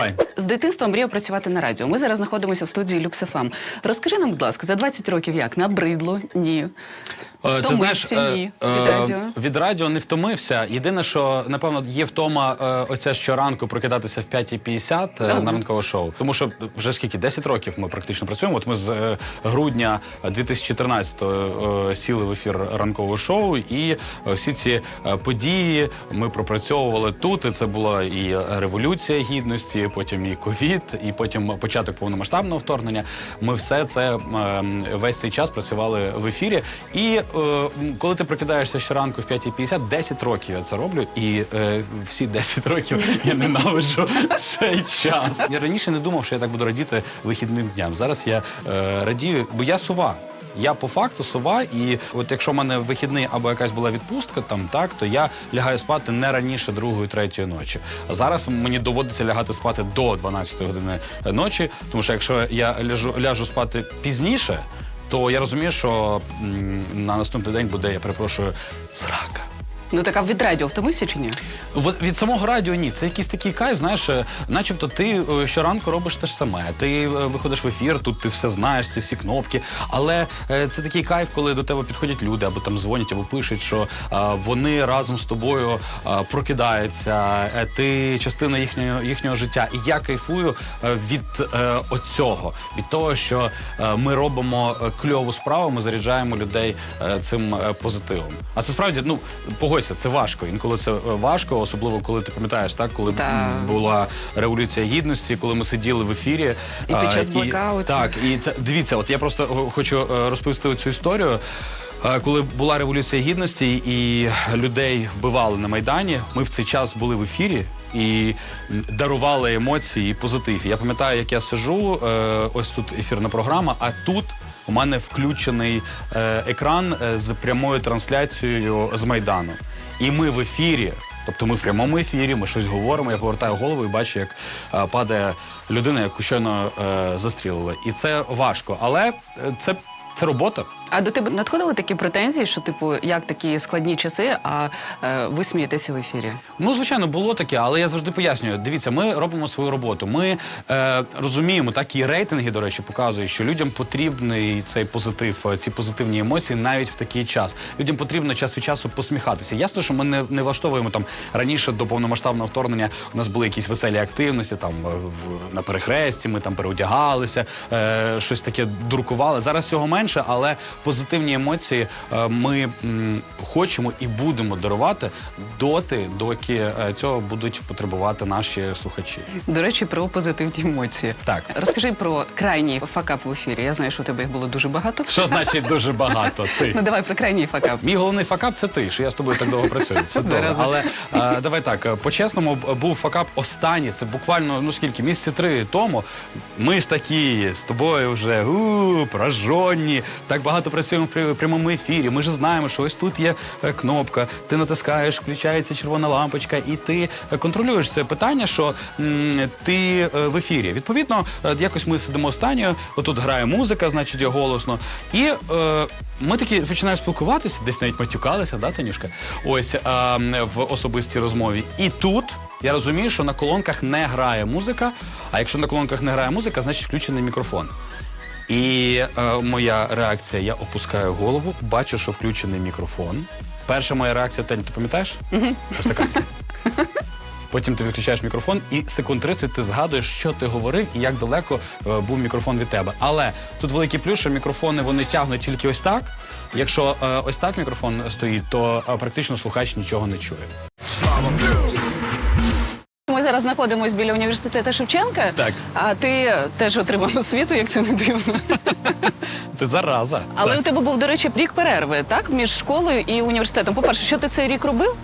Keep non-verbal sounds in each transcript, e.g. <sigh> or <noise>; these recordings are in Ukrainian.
Давай. З дитинства мріяв працювати на радіо. Ми зараз знаходимося в студії Люксефам. Розкажи нам, будь ласка, за 20 років як? Набридло? Ні. Е, Ти знаєш, Втомився? е, Ні. е, Від радіо? від радіо не втомився. Єдине, що напевно є втома е, оця щоранку прокидатися в 5.50 е, на ранкове шоу. Тому що вже скільки 10 років ми практично працюємо. От ми з е, грудня 2014-го е, сіли в ефір ранкового шоу, і е, всі ці е, події ми пропрацьовували тут. І це була і революція гідності, потім і ковід, і потім початок повномасштабного вторгнення. Ми все це е, весь цей час працювали в ефірі. І е, коли ти прокидаєшся щоранку в 5.50, 10 років я це роблю, і е, всі 10 років я ненавиджу цей час. Я раніше не думав, що я так буду радіти вихідним дням. Зараз я е, радію, бо я сова. Я по факту сова, і от якщо в мене вихідний або якась була відпустка, там так, то я лягаю спати не раніше другої, третьої ночі. А зараз мені доводиться лягати спати до 12 години ночі, тому що якщо я ляжу, ляжу спати пізніше, то я розумію, що на наступний день буде, я перепрошую, срака. Ну так а від радіо втомився чи ні? От від самого радіо ні. Це якийсь такий кайф, знаєш, е, начебто ти е, щоранку робиш те ж саме. Ти е, виходиш в ефір, тут ти все знаєш, ці всі кнопки. Але це такий кайф, коли до тебе підходять люди, або там дзвонять, або пишуть, що вони разом з тобою прокидаються, ти частина їхнього їхнього життя. І я кайфую від е, оцього, від того, що ми робимо кльову справу, ми заряджаємо людей цим позитивом. А це справді, ну погодься, це важко. Інколи це е, важко, особливо коли ти пам'ятаєш, так коли м, була революція гідності, коли ми сиділи в ефірі. І під час блекаутів. Так, і це дивіться, от я просто е, хочу е, розповісти цю історію. Коли була революція гідності і людей вбивали на майдані, ми в цей час були в ефірі і дарували емоції і позитив. Я пам'ятаю, як я сижу, ось тут ефірна програма, а тут. У мене включений е, екран е, з прямою трансляцією з майдану. І ми в ефірі, тобто ми в прямому ефірі, ми щось говоримо. Я повертаю голову і бачу, як е, падає людина, яку щойно е, застрілили. І це важко, але е, це, це робота. А до тебе надходили такі претензії, що типу, як такі складні часи, а е, ви смієтеся в ефірі? Ну, звичайно, було таке, але я завжди пояснюю. Дивіться, ми робимо свою роботу. Ми е, розуміємо, так і рейтинги, до речі, показують, що людям потрібний цей позитив, е, ці позитивні емоції навіть в такий час. Людям потрібно час від часу посміхатися. Ясно, що ми не, не влаштовуємо там раніше до повномасштабного вторгнення. У нас були якісь веселі активності, там е, в- на перехресті, ми там переодягалися, е, щось таке дуркували. Зараз цього менше, але позитивні емоції е, ми хочемо і будемо дарувати доти, доки е, цього будуть потребувати наші слухачі. До речі, про позитивні емоції. Так. Розкажи про крайній факап в ефірі. Я знаю, що у тебе їх було дуже багато. Що значить дуже багато? Ти. Ну давай про крайній факап. Мій головний факап це ти, що я з тобою так довго працюю. Це добре. Але е, давай так, е, по-чесному, був факап останній. Це буквально ну скільки, місяці три тому. Ми ж такі з тобою вже у, прожжені, так багато працюємо в прямому ефірі. Ми ж знаємо, що ось тут є е, кнопка, ти натискаєш, включається червона лампочка, і ти е, контролюєш це питання, що ти е, в ефірі. Відповідно, якось ми сидимо останньою, отут грає музика, значить, голосно. І е, ми такі починаємо спілкуватися, десь навіть матюкалися, да, Танюшка? Ось е, в особистій розмові. І тут я розумію, що на колонках не грає музика. А якщо на колонках не грає музика, значить включений мікрофон. І е, моя реакція: я опускаю голову, бачу, що включений мікрофон. Перша моя реакція, Тань, ти пам'ятаєш? Ось така. Потім ти відключаєш мікрофон, і секунд 30 ти згадуєш, що ти говорив і як далеко е, був мікрофон від тебе. Але тут великий плюс, що мікрофони вони тягнуть тільки ось так. Якщо е, ось так мікрофон стоїть, то е, практично слухач нічого не чує. Ми знаходимося біля університету Шевченка. Так. А ти теж отримав освіту, як це не дивно. Ти зараза. Але Так. у тебе був, до речі, рік перерви, так? Між школою і університетом. По-перше, що ти цей рік робив?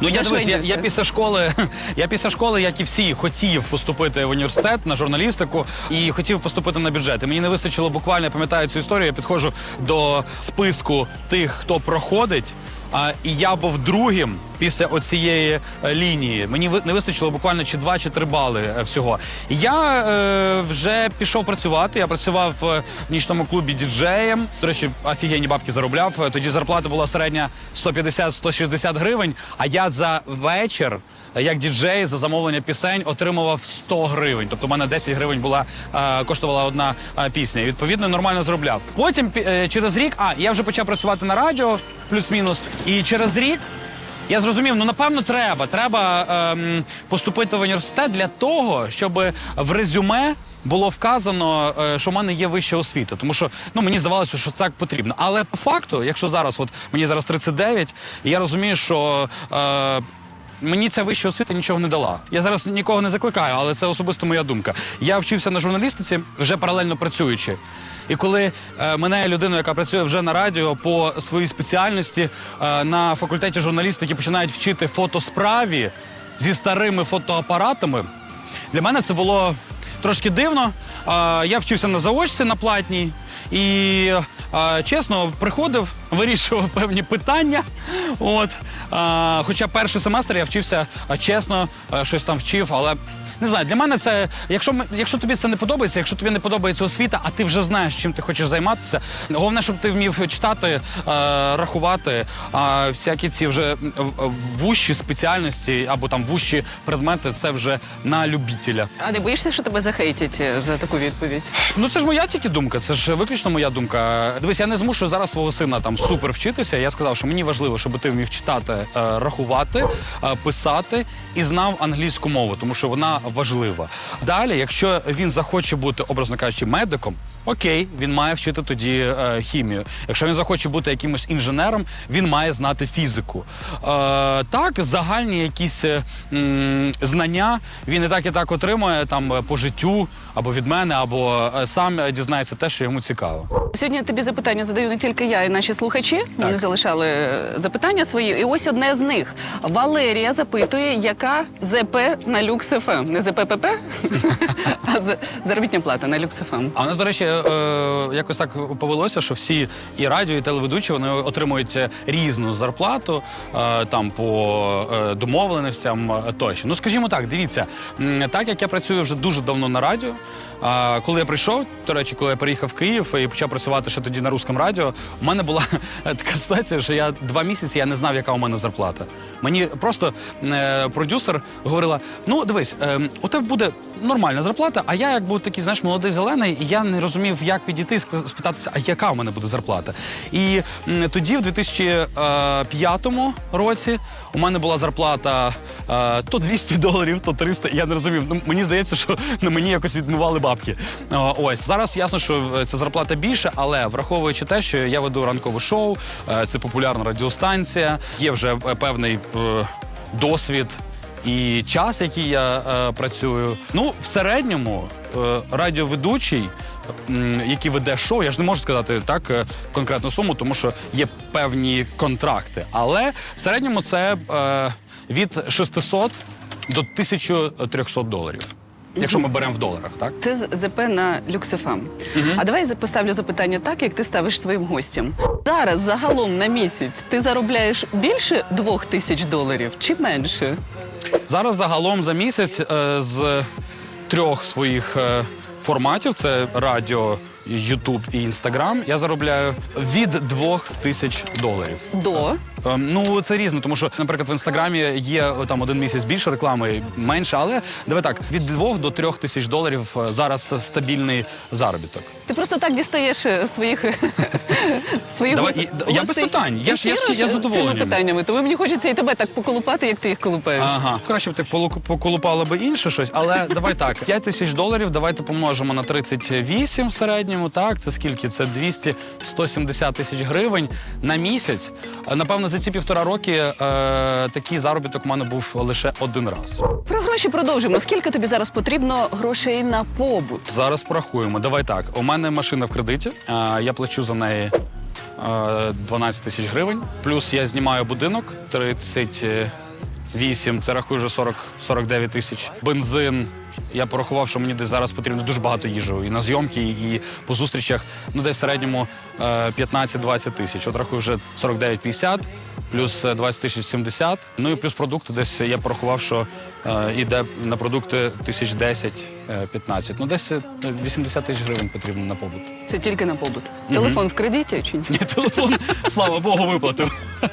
Ну я дивись, я, я після школи, <laughs> я після школи, як і всі, хотів поступити в університет на журналістику і хотів поступити на бюджет. І мені не вистачило буквально, я пам'ятаю цю історію. Я підходжу до списку тих, хто проходить. А, і я був другим, після оцієї е, лінії. Мені не вистачило буквально чи два, чи три бали е, всього. Я е, вже пішов працювати. Я працював е, в нічному клубі діджеєм. До речі, офігенні бабки заробляв. Тоді зарплата була середня 150-160 гривень. А я за вечір, як діджей, за замовлення пісень отримував 100 гривень. Тобто, у мене 10 гривень була е, коштувала одна е, пісня. І відповідно нормально заробляв. Потім е, через рік, а я вже почав працювати на радіо, плюс-мінус. І через рік я зрозумів, ну напевно, треба. Треба ем, поступити в університет для того, щоб в резюме. Було вказано, е, що в мене є вища освіта, тому що ну мені здавалося, що так потрібно. Але по факту, якщо зараз, от мені зараз 39, і я розумію, що е, мені ця вища освіта нічого не дала. Я зараз нікого не закликаю, але це особисто моя думка. Я вчився на журналістиці, вже паралельно працюючи. І коли е, мене людину, яка працює вже на радіо по своїй спеціальності е, на факультеті журналістики починають вчити фотосправі зі старими фотоапаратами, для мене це було трошки дивно. Е, я вчився на заочці на платній. І е, чесно, приходив, <laughs> вирішував певні питання. От, е, хоча перший семестр я вчився чесно, е, щось там вчив, але не знаю, для мене це, якщо якщо тобі це не подобається, якщо тобі не подобається освіта, а ти вже знаєш, чим ти хочеш займатися. Головне, щоб ти вмів читати, е, рахувати, а всякі ці вже вущі спеціальності або там вущі предмети, це вже на любителя. А не боїшся, що тебе захейтять е, за таку відповідь? Ну це ж моя тільки думка, це ж виключно моя думка. Дивись, я не змушую зараз свого сина там супер вчитися. Я сказав, що мені важливо, щоб ти вмів читати, е, рахувати, е, писати і знав англійську мову, тому що вона важлива. Далі, якщо він захоче бути, образно кажучи, медиком. Окей, він має вчити тоді е, хімію. Якщо він захоче бути якимось інженером, він має знати фізику. Е, так, загальні якісь е, м, знання він і так і так отримує там е, по життю, або від мене, або е, сам дізнається те, що йому цікаво. Сьогодні тобі запитання задаю не тільки я і наші слухачі. Вони залишали запитання свої. І ось одне з них. Валерія запитує, яка ЗП на люкс ФМ. Не ЗППП, <laughs> а з- заробітня плата на люкс ФМ. А у нас, до речі, е, якось так повелося, що всі і радіо, і телеведучі вони отримують е, різну зарплату е, там по е, домовленостям е, тощо. Ну, скажімо так, дивіться, так як я працюю вже дуже давно на радіо. е, Коли я прийшов, до речі, коли я приїхав в Київ і почав працювати ще тоді на русском радіо, у мене була <laughs> така ситуація, що я два місяці я не знав, яка у мене зарплата. Мені просто е, продюсер говорила: ну дивись, е, у тебе буде нормальна зарплата, а я як був такий, знаєш, молодий зелений, і я не розумів, як підійти і спитатися, а яка у мене буде зарплата. І тоді, в 2005 році, у мене була зарплата е, то 200 доларів, то 300. Я не розумів. Ну, мені здається, що на мені якось відмивали бабки. Е, ось зараз ясно, що е, ця зарплата більше, але враховуючи те, що я веду ранкове шоу, е, це популярна радіостанція, є вже е, певний е, досвід і час, який я е, працюю. Ну, в середньому е, радіоведучий, м, який веде шоу, я ж не можу сказати так е, конкретну суму, тому що є певні контракти. Але в середньому це е, від 600 до 1300 доларів. Якщо ми беремо в доларах, так? Це з- ЗП на люкс ФМ. А давай за- поставлю запитання так, як ти ставиш своїм гостям. Зараз загалом на місяць ти заробляєш більше двох тисяч доларів чи менше? Зараз загалом за місяць е, з трьох своїх е, форматів: це радіо, Ютуб і Інстаграм. Я заробляю від двох тисяч доларів. До Ем, Ну це різно, тому що, наприклад, в інстаграмі є о, там один місяць більше реклами, менше, але давай так, від двох до трьох тисяч доларів е, зараз стабільний заробіток. ти просто так дістаєш е, своїх <laughs> своїх Давай, гос- я без гостей питань. Я ж- я ж- я з цими задоволенням. питаннями. Тому мені хочеться і тебе так поколупати, як ти їх колупаєш. Ага, краще б ти полу- поколупала би інше щось, але давай так: <laughs> 5 тисяч доларів, давайте помножимо на 38 в середньому. Так, це скільки? Це 200 170 тисяч гривень на місяць. Е, Напевно, за ці півтора роки е, такий заробіток у мене був лише один раз. Про гроші продовжимо. Скільки тобі зараз потрібно грошей на побут? Зараз порахуємо. Давай так. У мене машина в кредиті. е, Я плачу за неї е, 12 тисяч гривень. Плюс я знімаю будинок 38, це рахую вже 40, 49 тисяч. Бензин. Я порахував, що мені десь зараз потрібно дуже багато їжу і на зйомки, і по зустрічах. Ну, десь в середньому е, 15-20 тисяч. От рахую вже 49-50. плюс е, 20 тисяч 70. Ну і плюс продукти десь я порахував, що е, іде на продукти тисяч 10 е, 15. Ну десь е, 80 тисяч гривень потрібно на побут. Це тільки на побут. Телефон в кредиті чи ні? Ні, телефон, слава Богу, виплатив.